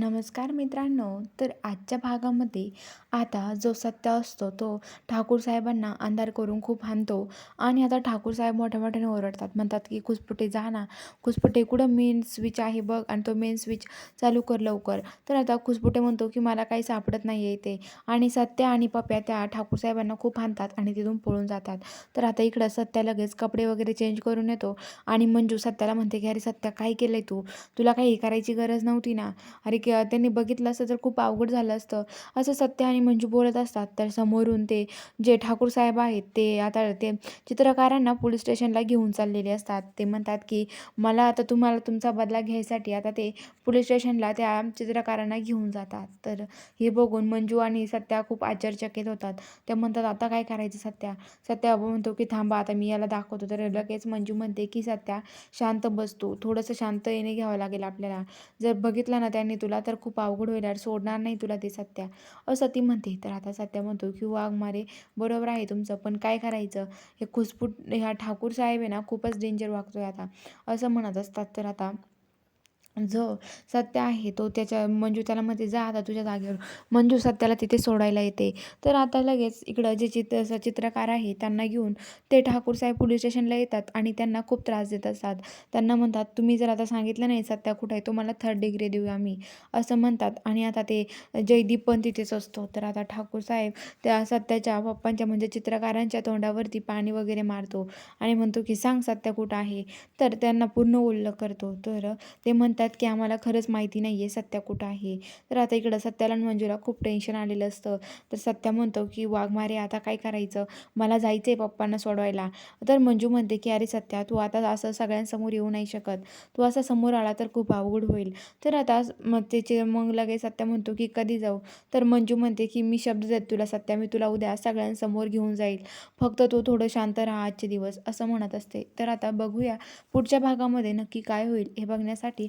नमस्कार मित्रांनो तर आजच्या भागामध्ये आता जो सत्य असतो तो ठाकूर साहेबांना अंधार करून खूप हाणतो आणि आता ठाकूर साहेब मोठ्या मोठ्याने ओरडतात. म्हणतात की खुसपुटे जा ना घुसपुटे कुठं? मेन स्विच आहे बघ आणि तो मेन स्विच चालू कर लवकर. तर आता कुसपुटे म्हणतो की मला काही सापडत नाही आहे ते आणि सत्य आणि पप्या त्या ठाकूर साहेबांना खूप हाणतात आणि तिथून पळून जातात. तर आता इकडं सत्या लगेच कपडे वगैरे चेंज करून येतो आणि मंजू सत्याला म्हणते की अरे सत्या काय केलं आहे तू? तुला काही करायची गरज नव्हती ना? अरे किंवा त्यांनी बघितलं असतं तर खूप अवघड झालं असतं. असं सत्य आणि मंजू बोलत असतात. तर समोरून ते जे ठाकूर साहेब आहेत ते आता ते चित्रकारांना पोलीस स्टेशनला घेऊन चाललेले असतात. ते म्हणतात की मला आता तुम्हाला तुमचा बदला घ्यायसाठी आता ते पोलीस स्टेशनला त्या चित्रकारांना घेऊन जातात. तर हे बघून मंजू आणि सत्या खूप आश्चर्यचकित होतात. ते म्हणतात आता काय करायचं सत्या? सत्या म्हणतो की थांबा आता मी याला दाखवतो. तर लगेच मंजू म्हणते की सत्या शांत बसतो थोडंसं शांत येणे घ्यावं लागेल आपल्याला. जर बघितलं ना त्यांनी तुला तर खूप अवघड होईल यार सोडणार नाही तुला ते सत्या. असं ती म्हणते तर आता सत्या म्हणतो की वाघ मारे बरोबर आहे तुमचं पण काय करायचं? हे खुसफुट ह्या ठाकूर साहेब आहे ना खूपच डेंजर वागतोय आता. असं म्हणत असतात तर आता जो सत्य आहे तो त्याच्या मंजू त्याला म्हणते जा आता तुझ्या जागेवर. मंजू सत्याला तिथे सोडायला येते. तर आता लगेच इकडं जे चित्र चित्रकार आहे त्यांना घेऊन ते ठाकूर साहेब पोलीस स्टेशनला येतात आणि त्यांना खूप त्रास देत असतात. त्यांना म्हणतात तुम्ही जर आता सांगितलं नाही सत्या कुठं आहे तो मला थर्ड डिग्री देऊ आम्ही. असं म्हणतात आणि आता ते जयदीप पण तिथेच असतो. तर आता ठाकूर साहेब त्या सत्याच्या पप्पांच्या म्हणजे चित्रकारांच्या तोंडावरती पाणी वगैरे मारतो आणि म्हणतो की सांग सत्या कुठं आहे. तर त्यांना पूर्ण ओल्लं करतो. तर ते म्हणतात की आम्हाला खरंच माहिती नाही आहे सत्या कुठं आहे. तर आता इकडं सत्याला आणि मंजूला खूप टेन्शन आलेलं असतं. तर सत्या म्हणतो की वाघमारे आता काय करायचं? मला जायचं आहे पप्पांना सोडवायला. तर मंजू म्हणते की अरे सत्या तू आता असं सगळ्यांसमोर येऊ नाही शकत. तू असं समोर आला तर खूप अवघड होईल. तर आता मग त्याचे मग लगेच सत्या म्हणतो की कधी जाऊ? तर मंजू म्हणते की मी शब्द देत तुला सत्या मी तुला उद्या सगळ्यांसमोर घेऊन जाईल. फक्त तू थोडं शांत राहा आजचे दिवस असं म्हणत असते. तर आता बघूया पुढच्या भागामध्ये नक्की काय होईल हे बघण्यासाठी